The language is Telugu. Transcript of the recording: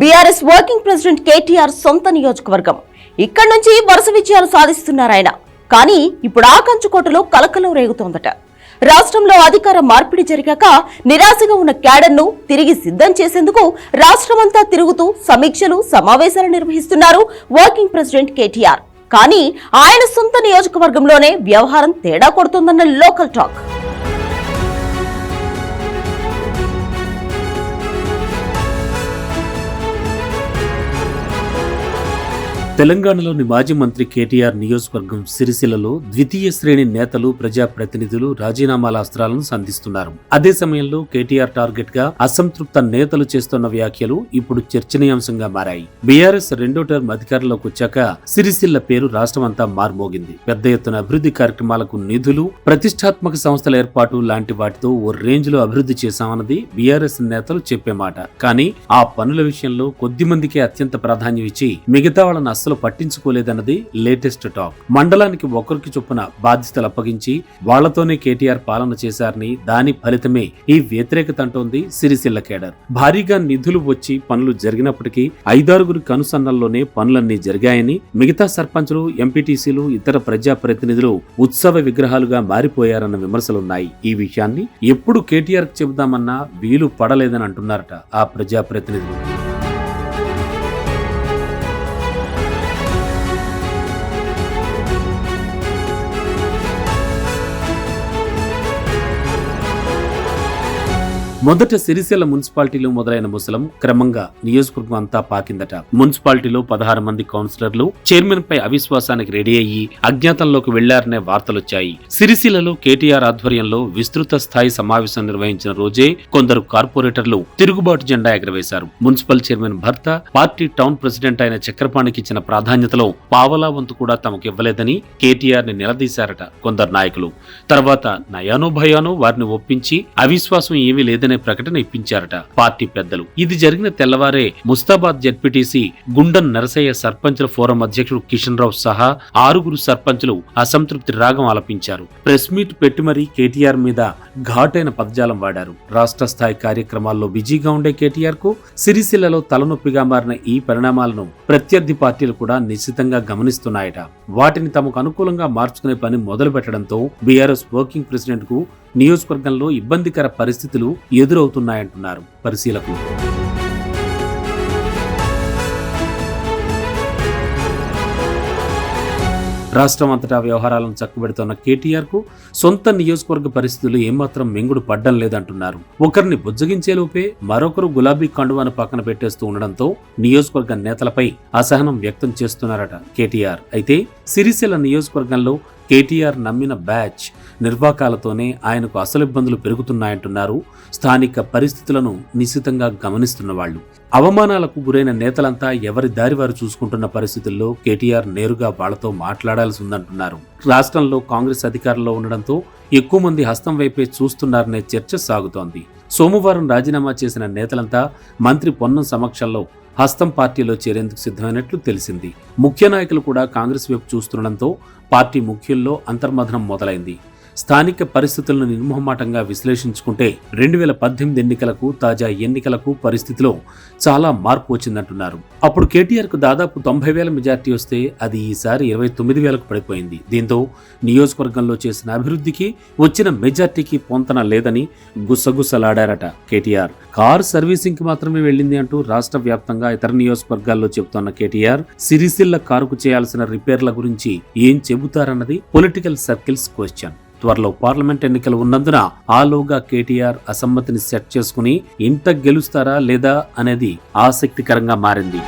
బీఆర్ఎస్ వర్కింగ్ ప్రెసిడెంట్ కేటీఆర్ సొంత నియోజకవర్గం. ఇక్కడి నుంచి వరుస విజయాలు సాధిస్తున్నారాయన. కానీ ఇప్పుడు ఆ కంచుకోటలో కలకలం రేగుతోందట. రాష్ట్రంలో అధికార మార్పిడి జరిగాక నిరాశగా ఉన్న క్యాడర్ను తిరిగి సిద్ధం చేసేందుకు రాష్ట్రమంతా తిరుగుతూ సమీక్షలు సమావేశాలు నిర్వహిస్తున్నారు వర్కింగ్ ప్రెసిడెంట్ కేటీఆర్. కానీ ఆయన సొంత నియోజకవర్గంలోనే వ్యవహారం తేడా కొడుతుందన్న లోకల్ టాక్. తెలంగాణలోని మాజీ మంత్రి కేటీఆర్ నియోజకవర్గం సిరిసిల్లలో ద్వితీయ శ్రేణి నేతలు ప్రజాప్రతినిధులు రాజీనామాల అస్త్రాలను సంధిస్తున్నారు. అదే సమయంలో కేటీఆర్ టార్గెట్గా అసంతృప్త నేతలు చేస్తున్న వ్యాఖ్యలు ఇప్పుడు చర్చనీయాంశంగా మారాయి. బీఆర్ఎస్ రెండో టర్మ్ అధికారంలోకి వచ్చాక సిరిసిల్ల పేరు రాష్ట్రమంతా మార్మోగింది. పెద్ద ఎత్తున అభివృద్ధి కార్యక్రమాలకు నిధులు ప్రతిష్టాత్మక సంస్థల ఏర్పాటు లాంటి వాటితో ఓ రేంజ్లో అభివృద్ధి చేశామన్నది బీఆర్ఎస్ నేతలు చెప్పే మాట. కానీ ఆ పనుల విషయంలో కొద్ది మందికే అత్యంత ప్రాధాన్యం ఇచ్చి మిగతా వాళ్ళని అస్సలు పట్టించుకోలేదన్నది లేటెస్ట్ టాక్. మండలానికి ఒకరికి చొప్పున బాధ్యతలు అప్పగించి వాళ్ళతోనే కేటీఆర్ పాలన చేశారని దాని ఫలితమే ఈ వ్యతిరేకత అంటోంది సిరిసిల్ల కేడర్. భారీగా నిధులు వచ్చి పనులు జరిగినప్పటికీ ఐదారుగురి కనుసన్నల్లోనే పనులన్నీ జరిగాయని మిగతా సర్పంచులు ఎంపీటీసీలు ఇతర ప్రజాప్రతినిధులు ఉత్సవ విగ్రహాలుగా మారిపోయారన్న విమర్శలున్నాయి. ఈ విషయాన్ని ఎప్పుడు కేటీఆర్ చెబుదామన్నా వీలు పడలేదని అంటున్నారట ఆ ప్రజాప్రతినిధులు. మొదట సిరిసిల్ల మున్సిపాలిటీలో మొదలైన ముసలం క్రమంగా నియోజకవర్గం అంతా పాకిందట. మున్సిపాలిటీలో పదహారు మంది కౌన్సిలర్లు చైర్మన్ పై అవిశ్వాసానికి రెడీ అయ్యి అజ్ఞాతంలోకి వెళ్ళారనే వార్తలొచ్చాయి. సిరిసిల్లలో కేటీఆర్ ఆధ్వర్యంలో విస్తృత స్థాయి సమావేశం నిర్వహించిన రోజే కొందరు కార్పొరేటర్లు తిరుగుబాటు జెండా ఎగరవేశారు. మున్సిపల్ చైర్మన్ భర్త పార్టీ టౌన్ ప్రెసిడెంట్ అయిన చక్రపాణికి ఇచ్చిన ప్రాధాన్యతలో పావలా వంతు కూడా తమకు ఇవ్వలేదని కేటీఆర్ని నిలదీశారట కొందరు నాయకులు. తర్వాత నయానో భయానో వారిని ఒప్పించి అవిశ్వాసం ఏమీ లేదని ప్రకటన ఇప్పించారట పార్టీ పెద్దలు. ఇది జరిగిన తెల్లవారే ముస్తాబాద్ జడ్పీటీసీ గుండన్ నరసయ్య సర్పంచుల ఫోరం అధ్యక్షుడు కిషన్ రావు సహా ఆరుగురు సర్పంచులు అసంతృప్తి రాగం ఆలపించారు. ప్రెస్ మీట్ పెట్టి మరీ కేటీఆర్ మీద ఘాటైన పదజాలం వాడారు. రాష్ట్ర స్థాయి కార్యక్రమాల్లో బిజీగా ఉండే కేటీఆర్కు సిరిసిల్లలో తలనొప్పిగా మారిన ఈ పరిణామాలను ప్రత్యర్థి పార్టీలు కూడా నిశ్చితంగా గమనిస్తున్నాయట. వాటిని తమకు అనుకూలంగా మార్చుకునే పని మొదలు పెట్టడంతో బీఆర్ఎస్ వర్కింగ్ ప్రెసిడెంట్కు నియోజకవర్గంలో ఇబ్బందికర పరిస్థితులు ఎదురవుతున్నాయంటున్నారు పరిశీలకులు. రాష్ట్రం అంతటా వ్యవహారాలను చక్కబెడుతున్న కేటీఆర్కు సొంత నియోజకవర్గ పరిస్థితులు ఏమాత్రం మింగుడు పడ్డం లేదంటున్నారు. ఒకరిని బుజ్జగించేలోపే మరొకరు గులాబీ కండువాను పక్కన పెట్టేస్తూ ఉండడంతో నియోజకవర్గ నేతలపై అసహనం వ్యక్తం చేస్తున్నారట కేటీఆర్. అయితే సిరిసిల్ల నియోజకవర్గంలో కేటీఆర్ నమ్మిన బ్యాచ్ నిర్వాకాలతోనే ఆయనకు అసలు ఇబ్బందులు పెరుగుతున్నాయంటున్నారు. స్థానిక పరిస్థితులను నిశితంగా గమనిస్తున్న వాళ్ళు. అవమానాలకు గురైన నేతలంతా ఎవరి దారి వారు చూసుకుంటున్న పరిస్థితుల్లో కేటీఆర్ నేరుగా వాళ్ళతో మాట్లాడాల్సి ఉందంటున్నారు రాష్ట్రంలో కాంగ్రెస్ అధికారంలో ఉండడంతో ఎక్కువ మంది హస్తం వైపే చూస్తున్నారనే చర్చ సాగుతోంది. సోమవారం రాజీనామా చేసిన నేతలంతా మంత్రి పొన్నం సమక్షంలో హస్తం పార్టీలో చేరేందుకు సిద్ధమైనట్లు తెలిసింది. ముఖ్య నాయకులు కూడా కాంగ్రెస్ వైపు చూస్తుండడంతో పార్టీ ముఖ్యుల్లో అంతర్మథనం మొదలైంది. స్థానిక పరిస్థితులను నిర్మోహమాటంగా విశ్లేషించుకుంటే రెండు వేల పద్దెనిమిది ఎన్నికలకు తాజా ఎన్నికలకు పరిస్థితిలో చాలా మార్పు వచ్చిందంటున్నారు. అప్పుడు కేటీఆర్కు దాదాపు తొంభై వేల మెజార్టీ వస్తే అది ఈసారి ఇరవై తొమ్మిది వేలకు పడిపోయింది. దీంతో నియోజకవర్గంలో చేసిన అభివృద్ధికి వచ్చిన మెజార్టీకి పొంతన లేదని గుసగుసలాడారట కేటీఆర్. కార్ సర్వీసింగ్కి మాత్రమే వెళ్ళింది అంటూ రాష్ట్ర వ్యాప్తంగా ఇతర నియోజకవర్గాల్లో చెబుతోన్న కేటీఆర్ సిరిసిల్ల కారుకు చేయాల్సిన రిపేర్ల గురించి ఏం చెబుతారన్నది పొలిటికల్ సర్కిల్స్ క్వశ్చన్. త్వరలో పార్లమెంట్ ఎన్నికలు ఉన్నందున ఆలోగా కేటీఆర్ అసమ్మతిని సెట్ చేసుకుని ఇంత గెలుస్తారా లేదా అనేది ఆసక్తికరంగా మారింది.